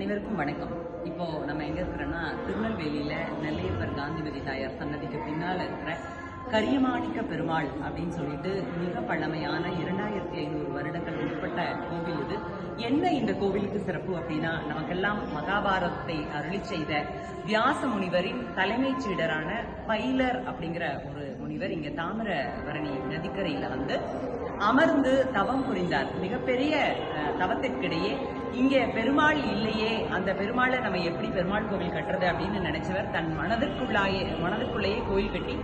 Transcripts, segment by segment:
அனைவருக்கும் வணக்கம். இப்போ நம்ம எங்க இருக்கிறோம்னா திருநெல்வேலியில நெல்லையப்பர் காந்திமதி தாயார் சன்னதிக்கு பின்னால் இருக்கிற கரியமாணிக்க பெருமாள் அப்படின்னு சொல்லிட்டு மிக பழமையான இரண்டாயிரத்தி ஐநூறு வருடங்கள் உட்பட்ட கோவில் இது. என்ன இந்த கோவிலுக்கு சிறப்பு அப்படின்னா நமக்கெல்லாம் மகாபாரதத்தை அருளி செய்த வியாச முனிவரின் தலைமைச் சீடரான பைலர் அப்படிங்கிற ஒரு முனிவர் இங்க தாமிரபரணி நதிக்கரையில வந்து அமர்ந்து தவம் புரிந்தார். மிகப்பெரிய தவத்திற்கிடையே இங்கே பெருமாள் இல்லையே அந்த பெருமாளை நம்ம எப்படி பெருமாள் கோவில் கட்டுறது அப்படின்னு நினைச்சவர் தன் மனதிற்குள்ளாயே மனதிற்குள்ளேயே கோயில் கட்டி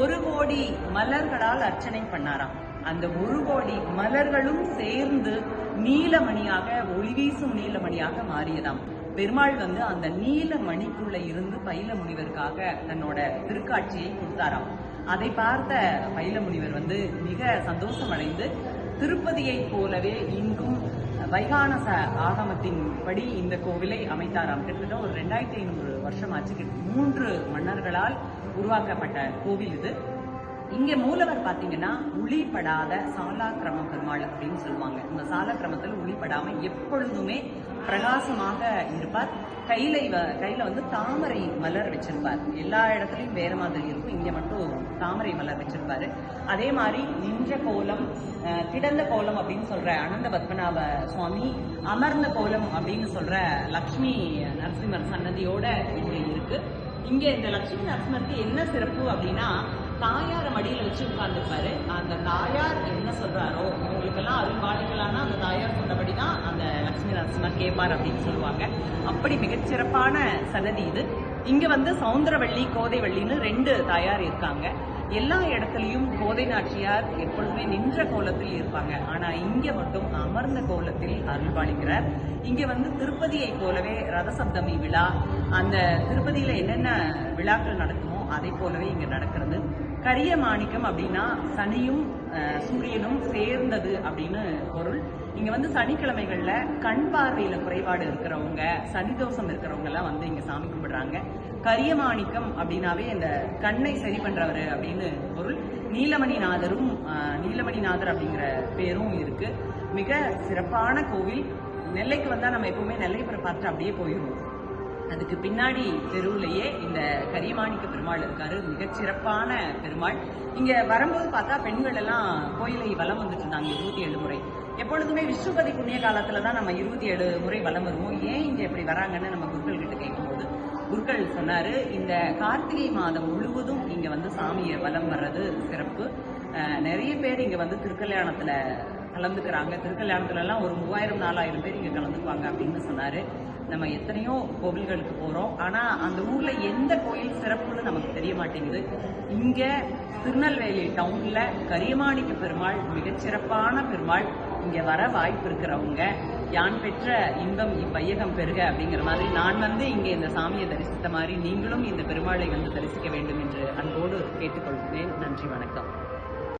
ஒரு கோடி மலர்களால் அர்ச்சனை பண்ணாராம். அந்த ஒரு கோடி மலர்களும் சேர்ந்து நீலமணியாக ஒளி வீசும் நீலமணியாக மாறியதாம். பெருமாள் வந்து அந்த நீலமணிக்குள்ள இருந்து பைல முனிவருக்காக தன்னோட திருக்காட்சியை கொடுத்தாராம். அதை பார்த்த பைல முனிவர் வந்து மிக சந்தோஷம் அடைந்து திருப்பதியைப் போலவே இங்கும் வைகானச ஆகமத்தின் படி இந்த கோவிலை அமைத்தாராம். கிட்டத்தட்ட ஒரு ரெண்டாயிரத்தி ஐநூறு வருஷம் ஆச்சு. மூன்று மன்னர்களால் உருவாக்கப்பட்ட கோவில் இது. இங்க மூலவர் பாத்தீங்கன்னா உளிப்படாத சாலாக்கிரம பெருமாள் அப்படின்னு சொல்லுவாங்க. இந்த சாலக்கிரமத்தில் உளிப்படாம எப்பொழுதுமே பிரகாசமாக இருப்பார். கையில இவ- கையில வந்து தாமரை மலர் வச்சிருப்பார். எல்லா இடத்துலயும் வேற மாதிரி இருக்கும். இங்க மட்டும் தாமரை மலர் வச்சிருப்பாரு. அதே மாதிரி நின்ற கோலம் கிடந்த கோலம் அப்படின்னு சொல்ற அனந்த பத்மநாப சுவாமி அமர்ந்த கோலம் அப்படின்னு சொல்ற லக்ஷ்மி நரசிம்மர் சன்னதியோட இங்க இருக்கு. இங்க இந்த லட்சுமி நரசிம்மருக்கு என்ன சிறப்பு அப்படின்னா தாயார மடியில வச்சு உட்கார்ந்துருப்பாரு. அந்த தாயார் என்ன சொல்றாரோ இவங்களுக்கெல்லாம் அருள் பாலிக்கலாம்னா அந்த தாயார் சொன்னபடி தான் அந்த லட்சுமி நரசிம்மர் கேட்பார் அப்படின்னு சொல்லுவாங்க. அப்படி மிகச்சிறப்பான சன்னதி இது. இங்க வந்து சவுந்தரவள்ளி கோதைவள்ளின்னு ரெண்டு தாயார் இருக்காங்க. எல்லா இடத்துலையும் கோதை நாச்சியார் எப்பொழுதுமே நின்ற கோலத்தில் இருப்பாங்க. ஆனா இங்க மட்டும் அமர்ந்த கோலத்தில் அருள்பாளிக்கிறார் இங்க வந்து திருப்பதியை போலவே ரதசப்தமி விழா அந்த திருப்பதியில என்னென்ன விழாக்கள் நடக்குமோ அதை போலவே இங்க நடக்கிறது. கரிய மாணிக்கம் அப்படின்னா சனியும் சூரியனும் சேர்ந்தது அப்படின்னு பொருள். இங்க வந்து சனிக்கிழமைகள்ல கண் பார்வையில குறைபாடு இருக்கிறவங்க சனி தோஷம் இருக்கிறவங்க எல்லாம் வந்து இங்க சாமி கும்பிடுறாங்க. கரியமாணிக்கம் அப்படின்னாவே இந்த கண்ணை சரி பண்றவர் அப்படின்னு பொருள். நீலமணிநாதரும் நீலமணிநாதர் அப்படிங்கிற பேரும் இருக்கு. மிக சிறப்பான கோவில். நெல்லைக்கு வந்தா நம்ம எப்பவுமே நெல்லை பார்த்துட்டு அப்படியே போயிடுவோம். அதுக்கு பின்னாடி தெருவுலையே இந்த கரியமாணிக்க பெருமாள் இருக்காரு. மிகச்சிறப்பான பெருமாள். இங்க வரும்போது பார்த்தா பெண்கள் எல்லாம் கோயிலை வலம் வந்துட்டு இருந்தாங்க இருபத்தி ஏழு முறை. எப்பொழுதுமே விஸ்வபதி புண்ணிய காலத்துல தான் நம்ம இருபத்தி ஏழு முறை வலம் வருவோம். ஏன் இங்க இப்படி வராங்கன்னு நம்ம குருக்கள் கிட்ட கேட்கும்போது குருக்கள் சொன்னாரு இந்த கார்த்திகை மாதம் முழுவதும் இங்க வந்து சாமியை வலம் வர்றது சிறப்பு. நிறைய பேர் இங்க வந்து திருக்கல்யாணத்துல கலந்துக்கிறாங்க. திருக்கல்யாணத்துல எல்லாம் ஒரு மூவாயிரம் நாலாயிரம் பேர் இங்க கலந்துக்குவாங்க அப்படின்னு சொன்னாரு. நம்ம எத்தனையோ கோவில்களுக்கு போகிறோம் ஆனால் அந்த ஊரில் எந்த கோயில் சிறப்புன்னு நமக்கு தெரிய மாட்டேங்குது. இங்கே திருநெல்வேலி டவுனில் கரியமாணிக்க பெருமாள் மிகச்சிறப்பான பெருமாள் இங்கே வர வாய்ப்பு இருக்கிறவங்க யான் பெற்ற இன்பம் இவ்வையகம் பெருக அப்படிங்கிற மாதிரி நான் வந்து இங்கே இந்த சாமியை தரிசித்த மாதிரி நீங்களும் இந்த பெருமாளை வந்து தரிசிக்க வேண்டும் என்று அன்போடு கேட்டுக்கொள்கிறேன். நன்றி வணக்கம்.